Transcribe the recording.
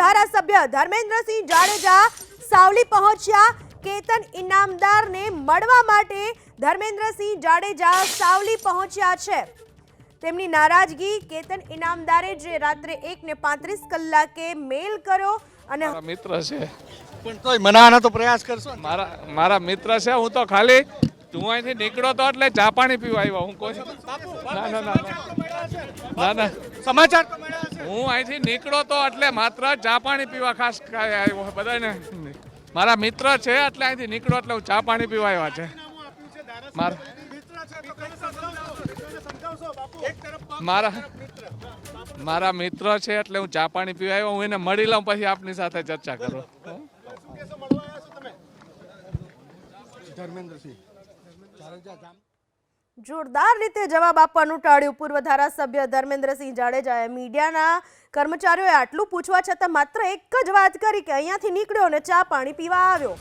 ધારાસભ્ય ધર્મેન્દ્રસિંહ જાડેજા સાવલી પહોંચ્યા. કેતન ઇનામદારને મળવા માટે ધર્મેન્દ્રસિંહ જાડેજા સાવલી પહોંચ્યા છે. તેમની નારાજગી કેતન ઇનામદારે જે રાત્રે એક ને પાંત્રીસ કલાકે મેલ કર્યો અને મારા મિત્ર છે. પણ તોય મનાવાનો તો પ્રયાસ કરશો મારા મારા મિત્ર છે હું તો ખાલી તું અહીંથી નીકળ્યો તો એટલે ચા પાણી પીવા આવ્યો. હું કોઈ ના ના ના ના. ના ના. સમાચાર તો મળ્યા છે. હું અહીંથી નીકળો તો એટલે માત્ર ચા પાણી પીવા ખાસ આવ્યો બધાને મારા મિત્ર છે એટલે અહીંથી નીકળો એટલે હું ચા પાણી પીવા આવ્યા છે. મારા મારા મિત્ર છે એટલે હું ચા પાણી પીવા આવ્યો, હું એને મળી લઉં પછી આપની સાથે ચર્ચા કરું. જોરદાર રીતે જવાબ આપવાનું ટાળ્યું. પૂર્વ ધારાસભ્ય ધર્મેન્દ્રસિંહ જાડેજાએ મીડિયાના કર્મચારીઓએ આટલું પૂછવા છતાં માત્ર એક જ વાત કરી કે અહીંયાથી નીકળ્યો અને ચા પાણી પીવા આવ્યો.